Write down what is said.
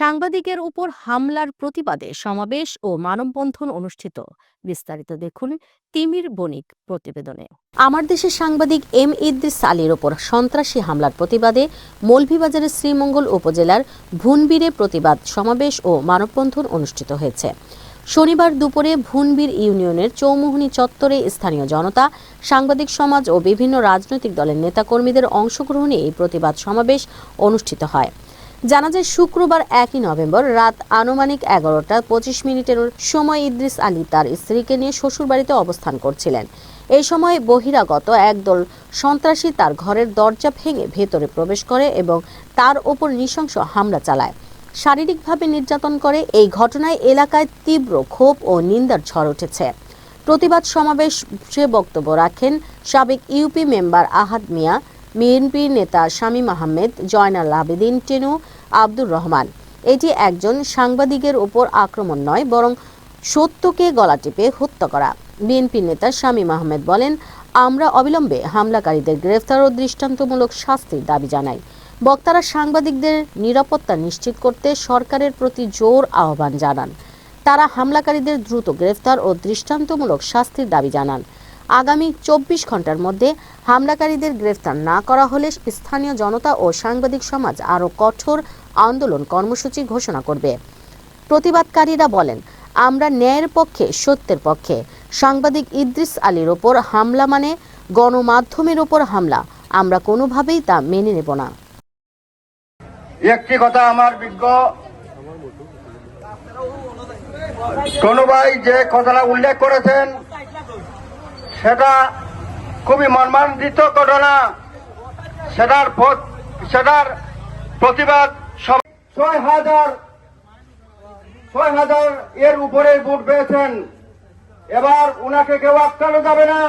সাংবাদিকের উপর হামলার প্রতিবাদে সমাবেশ ও মানববন্ধন অনুষ্ঠিত। বিস্তারিত দেখুন তিমির বণিক প্রতিবেদনে। আমার দেশের সাংবাদিক এম ইদ্রিস আলীর ওপর সন্ত্রাসী হামলার প্রতিবাদে মৌলভীবাজারের শ্রীমঙ্গল উপজেলার ভুনবীরে প্রতিবাদ সমাবেশ ও মানববন্ধন অনুষ্ঠিত হয়েছে। শনিবার দুপুরে ভুনবীর ইউনিয়নের চৌমুহনী চত্বরে স্থানীয় জনতা, সাংবাদিক সমাজ ও বিভিন্ন রাজনৈতিক দলের নেতাকর্মীদের অংশগ্রহণে এই প্রতিবাদ সমাবেশ অনুষ্ঠিত হয়। জানা যায়, শুক্রবার একই নভেম্বর রাত আনুমানিক এগারোটা পঁচিশ মিনিটের সময় ইদ্রিস আলী তার স্ত্রীকে নিয়ে শ্বশুরবাড়িতে অবস্থান করছিলেন। এই সময় বহিরাগত একদল সন্ত্রাসী তার ঘরের দরজা ভেঙে ভেতরে প্রবেশ করে এবং তার ওপর নৃশংস হামলা চালায়। শারীরিকভাবে নির্যাতন করে। এই ঘটনায় এলাকায় তীব্র ক্ষোভ ও নিন্দার ঝড় উঠেছে। প্রতিবাদ সমাবেশে বক্তব্য রাখেন সাবেক UP member Ahad Mia BNP নেতা শামীম আহমেদ, জয়নাল আবেদিন টেনু, আব্দুর রহমান। এটি একজন সাংবাদিকের ওপর আক্রমণ নয়, বরং সত্যকে গলা টিপে হত্যা করা। বিএনপি নেতা শামীম আহমেদ বলেন, আমরা অবিলম্বে হামলাকারীদের গ্রেফতার ও দৃষ্টান্তমূলক শাস্তির দাবি জানাই। বক্তারা সাংবাদিকদের নিরাপত্তা নিশ্চিত করতে সরকারের প্রতি জোর আহ্বান জানান। তারা হামলাকারীদের দ্রুত গ্রেফতার ও দৃষ্টান্তমূলক শাস্তির দাবি জানান। আগামী চব্বিশ ঘণ্টার মধ্যে হামলাকারীদের গ্রেফতার না করা হলে স্থানীয় জনতা ও সাংবাদিক সমাজ আরও কঠোর আন্দোলন কর্মসূচি ঘোষণা করবে। প্রতিবাদকারীরা বলেন, আমরা ন্যায়ের পক্ষে, সত্যের পক্ষে। সাংবাদিক ইদ্রিস আলীর ওপর হামলা মানে গণমাধ্যমের ওপর হামলা। আমরা কোনোভাবেই তা মেনে নেব না। একটি কথা আমার বিজ্ঞ। কোন ভাই যে কথাটা উল্লেখ করেছেন সেটা খুবই মর্মান্বিত ঘটনা। সেটার সেটার প্রতিবাদ ছয় হাজার ছয় হাজার এর উপরে ভোট পেয়েছেন। এবার উনাকে কেউ আটকানো যাবে না।